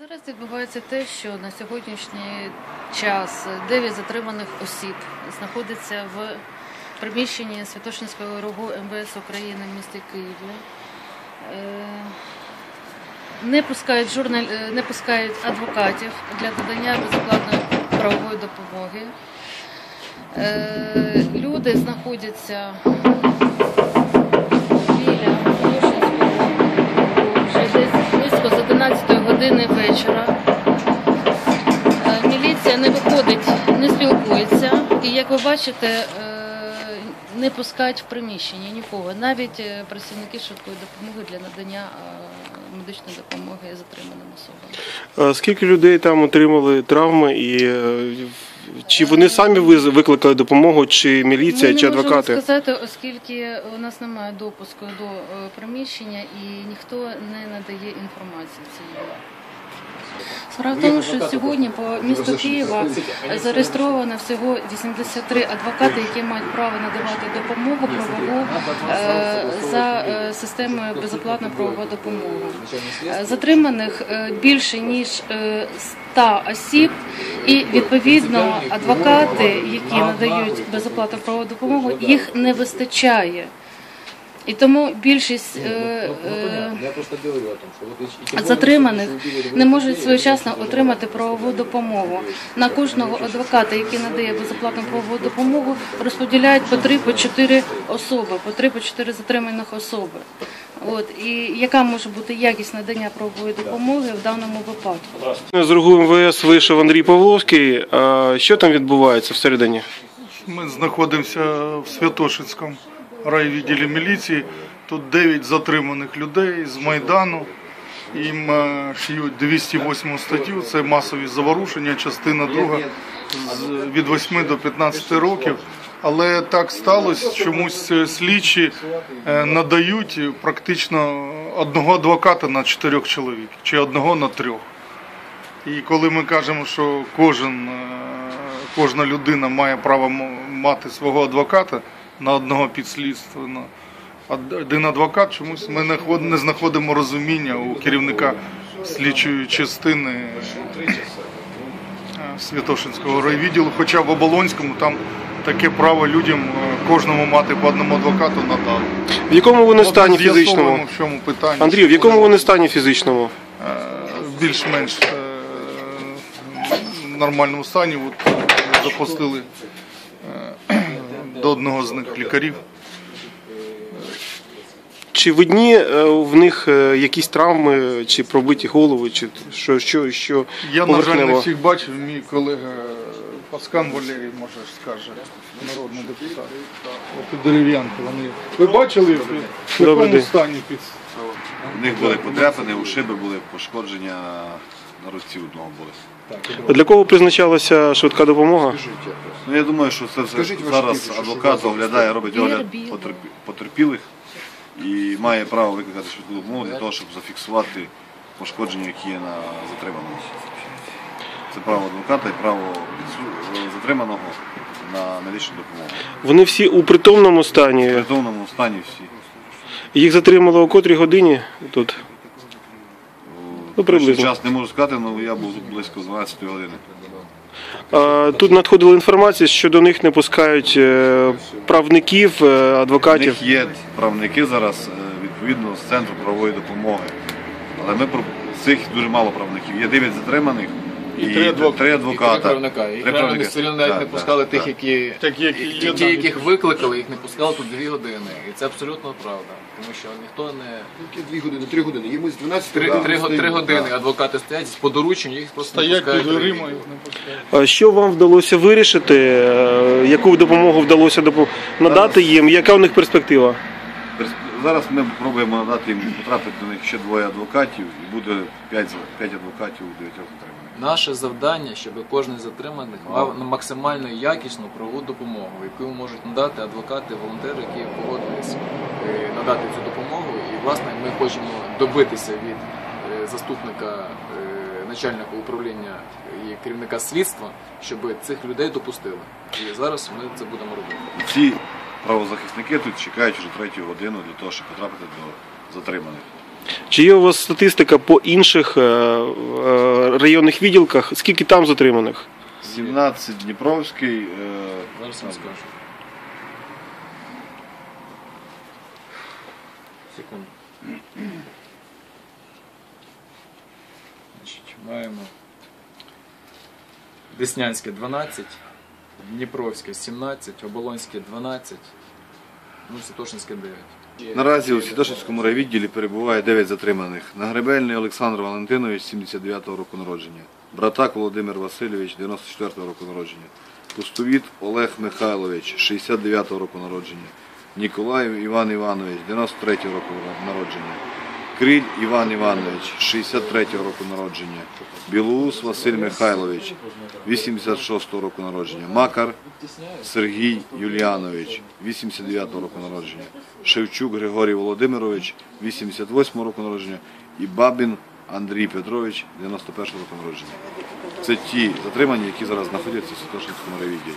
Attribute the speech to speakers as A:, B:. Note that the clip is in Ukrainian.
A: Зараз відбувається те, що на сьогоднішній час 9 затриманих осіб знаходиться в приміщенні Святошинського РОГУ МВС України в місті Києві. Е, Не пускають, журнал... е, не пускають адвокатів для надання безоплатної правової допомоги. Е, Люди знаходяться години вечора. Е, Міліція не виходить, не спілкується. І як ви бачите, е, не пускають в приміщення нікого, навіть е, працівники швидкої допомоги для надання медичної допомоги затриманим особам.
B: Скільки людей там отримали травми і чи вони самі викликали допомогу, чи міліція,
A: Ми
B: чи
A: не можемо
B: адвокати?
A: сказати, оскільки у нас немає допуску до е, приміщення і ніхто не надає інформації цієї. Справа в тому, що сьогодні по місту Києва зареєстровано всього 83 адвокати, які мають право надавати допомогу правову е, за е, системою безоплатна правова допомога. Е, Затриманих більше ніж е, 100 осіб, і відповідно адвокати, які надають безоплатну правову допомогу, їх не вистачає. І тому більшість е, е,
C: и тем более,
A: затриманих не можуть своєчасно отримати правову допомогу. На кожного адвоката, який надає безоплатну правову допомогу, розподіляють по три по чотири особи, по три по чотири затриманих особи. От і яка може бути якість надання правової допомоги в даному випадку?
B: З РУГУ МВС вийшов Андрій Павловський. А Що там відбувається всередині?
D: Ми знаходимося в Святошинському райвідділі міліції. Тут 9 затриманих людей з Майдану. Їм е, шиють 208 статтю, це масові заворушення, частина друга з- від 8 до 15 років. Але так сталося, чомусь е, слідчі е, надають практично одного адвоката на чотирьох чоловік, чи одного на трьох. І коли ми кажемо, що кожен, е, кожна людина має право мати свого адвоката на одного підслідственного, один адвокат чомусь ми не ход- не знаходимо розуміння у керівника слідчої частини е, Святошинського райвідділу, хоча в Оболонському там таке право людям е, кожному мати по одному адвокату надали.
B: В якому вони стані фізичному?
D: в чому питання.
B: Андрій, в якому вони стані фізичному?
D: Е, більш-менш е, нормальному стані. От, запустили до одного з них лікарів.
B: Чи видні в них якісь травми, чи пробиті голови, чи що, що, що
D: Я, на жаль, не всіх бачив. Мій колега Паскан Валерій, може скаже, народний депутат. От і дерев'янки вони. Ви бачили, в якому стані під
E: У них були подряпини, ушиби були пошкодження на руці одного були.
B: А Для кого призначалася швидка допомога?
E: Ну я думаю, що це все зараз адвокат оглядає, робить огляд потерпілих і має право викликати швидку допомогу для того, щоб зафіксувати пошкодження, які є на затриманому. Це право адвоката і право затриманого на медичну допомогу.
B: Вони всі у притомному стані.
E: притомному стані всі.
B: Їх затримали о котрій годині тут. Ну, приблизно.
E: Час не можу сказати, але я був близько 12 години.
B: А, Тут надходила інформація, що до них не пускають е, правників, е,
E: У них є правники зараз е, відповідно з центру правової допомоги. Але ми про цих дуже мало правників. Є 9 затриманих і,
D: три адвоката.
E: три
C: І
E: адвоката.
C: три правника. І
E: Три правника.
C: все рівно навіть
E: Так,
C: не
E: так,
C: пускали
E: так.
C: тих, які
D: Такі, які
C: ті,
D: є,
C: ті, яких викликали, їх не пускали тут дві години. І це абсолютно правда. Тому що ніхто не
F: Тільки дві години, три години. Йому з 12
C: три,
F: да,
C: три, го- три
F: стоїмо.
C: години адвокати стоять з подоручення їх просто не
D: стоять під
C: пускають.
D: дверима, їх не пускають.
B: А Що вам вдалося вирішити? Е, Яку допомогу вдалося допо- надати їм? Яка у них перспектива?
E: Зараз ми пробуємо надати їм потрапити до них ще двоє адвокатів і буде 5, адвокатів у 9 затриманих.
C: Наше завдання, щоб кожен з затриманих мав максимально якісну правову допомогу, яку можуть надати адвокати, волонтери, які погодились е, надати цю допомогу. І власне ми хочемо добитися від е, заступника е, начальника управління і керівника слідства, щоб цих людей допустили. І зараз ми це будемо робити.
E: І ці правозахисники тут чекають вже третю годину для того, щоб потрапити до затриманих.
B: Чи є у вас статистика по інших е, е, районних відділках? Скільки там затриманих?
E: 17 Дніпровський, е,
C: Зараз вам скажу. Секунду. Значить, маємо Деснянське 12, Дніпровське 17, Оболонське 12, ну Святошинське 9.
E: Наразі у Святошинському райвідділі перебуває 9 затриманих. Нагребельний Олександр Валентинович, 79-го року народження. Братак Володимир Васильович, 94-го року народження. Пустовіт Олег Михайлович, 69-го року народження. Ніколаєв Іван Іванович, 93-го року народження. Кріль Іван Іванович, 63-го року народження. Білоус Василь Михайлович, 86-го року народження. Макар Сергій Юліанович, 89-го року народження. Шевчук Григорій Володимирович, 88-го року народження. І Бабін Андрій Петрович, 91-го року народження. Це ті затримані, які зараз знаходяться в Святошинському райвідділі.